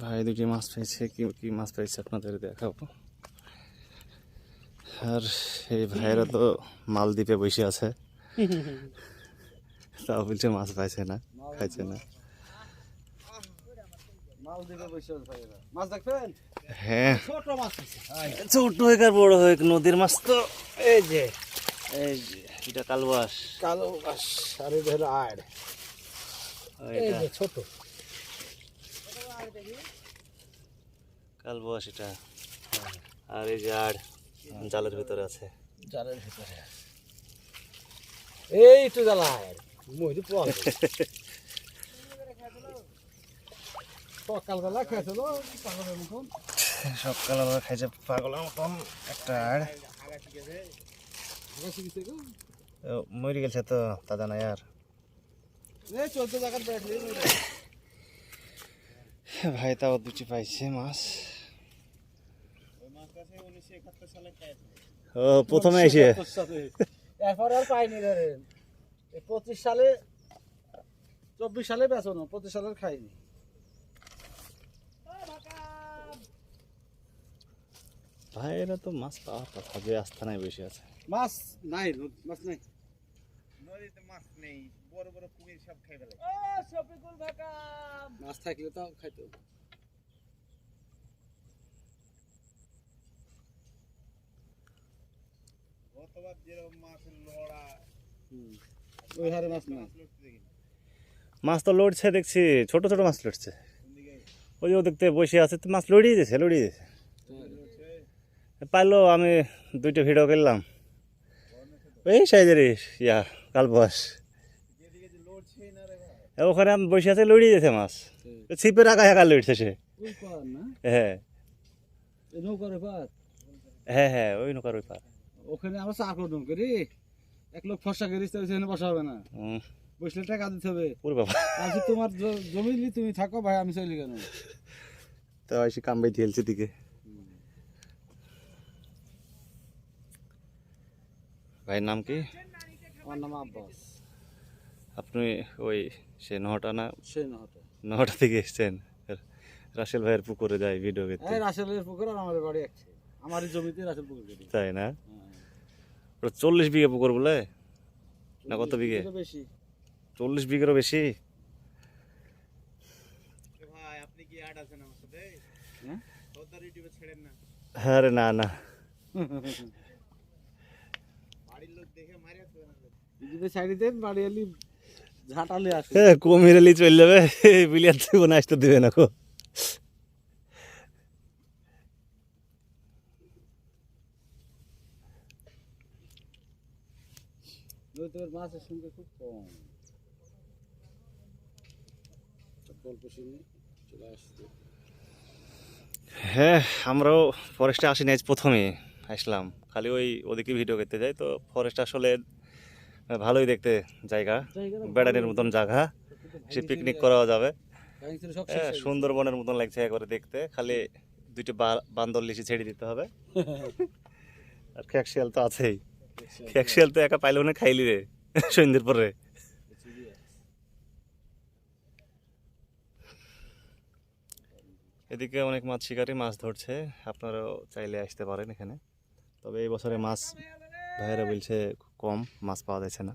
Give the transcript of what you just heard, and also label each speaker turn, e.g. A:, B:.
A: ভাই দুটি মাছ পেয়েছে কি কি মাছ পেয়েছে আপনাদের দেখাবো। আর এই ভাইয়েরা তো মালদ্বীপে বসে আছে। তাও বলছে মাছ পাইছে না খাইছে না। হ্যাঁ।
B: ছোট মাছ আছে।
A: ছোট হোক আর বড় হোক নদীর মাছ তো। এই যে এই যে এটা কালবাস।
B: আর হলো আড় ছোট।
A: কালবাস এটা। আর এই যে জালের ভিতরে আছে।
B: জালের ভিতরে এই তো আড় মহিলা পল সকালবেলা খেয়েছিল পাগলের মতন?
A: সকাল আমরা খাইছে পাগলের মতন একটা আর। মরে গেছে তো দাদা নাই আর।
B: এই চলতে জায়গার বেড়ে
A: ভাই তাও দুটি পাইছে মাছ। ও প্রথমে এসে।
B: এরপরে আর পাইনি রে পঁচিশ সালে চব্বিশ সালে বেচনো পঁচিশ সালের খাইনি।
A: ভাই এরা তো মাছ পাওয়ার কথা যে আস্থানায় বেশি আছে।
B: মাছ নাই মাছ নাই।
C: নদীতে মাছ নেই বড় বড় কুমির সব খাই ফেলে।
B: মাছ থাকলে তো খাইতো
C: গতবার যেরকম মাছ লড়া
B: ওই হারে মাছ নাই।
C: মাছ লড়তে দেখি
A: মাছ তো লড়ছে দেখছি ছোট ছোট মাছ লড়ছে। ওই যে ও দেখতে বসে আছে তো মাছ লড়িয়ে দিয়েছে লড়িয়ে দিয়েছে। পারল আমি দুইটা ভিডিও করলাম। এই সাইজের ইয়া। এ ওখানে আমি বসে আছে লড়িয়ে দিয়েছে মাছ। ছিপের আগা একা লড়ছে সে। হ্যাঁ। হ্যাঁ হ্যাঁ ওই নৌকার ওই পার
B: ওখানে আমরা চা করতাম করি? এক লোক ফসা করিস তো সেখানে বসা হবে না। বসলে টাকা দিতে হবে।
A: ওরে বাবা।
B: আজকে তোমার জমি তুমি থাকো ভাই আমি চলি কেন?
A: তো এসে কামবাই দিয়েছে দিকে ভাইয়ের নাম কি?
B: আমার নাম আব্বাস।
A: আপনি ওই সে নহটা না?
B: সে না হতো
A: নহটা থেকে এসছেন। রাসেল ভাইয়ের পুকুরে যায় ভিডিও করতে।
B: রাসেলের পুকুর আর আমাদের বাড়ি একছে আমারই জমিতে রাসেল পুকুর
A: তাই না? ওটা চল্লিশ বিঘে পুকুর বলে? না কত বিঘে?
B: বেশি।
A: চল্লিশ বিঘেরও বেশি?
C: ভাই আপনি কি অ্যাড আছেন আমার সাথে?
B: হ্যাঁ?
C: ছেড়েন না।
A: হ্যাঁ রে না না। কমিরেলি চলে যাবে বিলিয়ার থেকে না আসতে দেবে না কো
B: নদীর মাছের সংখ্যা খুব কম। গল্প শুনে চলে আসছে।
A: হ্যাঁ আমরাও ফরেস্টে আসিনি আজ প্রথমে। আসলাম। খালি ওই ওদিকে ভিডিও করতে যাই। তো ফরেস্ট আসলে ভালোই দেখতে জায়গা। বেড়ানোর মতন জায়গা। সে পিকনিক করাও যাবে। হ্যাঁ সুন্দরবনের মতন লাগছে একবারে দেখতে। খালি দুইটা বান্দর লিচি ছেড়ে দিতে হবে। আর খ্যাকশিয়াল তো আছেই। খ্যাকশিয়াল তো একা পাইলেও না খাইলি রে সন্ধ্যের পরে এদিকে অনেক মাছ শিকারি মাছ ধরছে। আপনারাও চাইলে আসতে পারেন এখানে। তবে এই বছরে মাছ ভাইয়েরা বলছে কম মাছ পাওয়া যাচ্ছে না।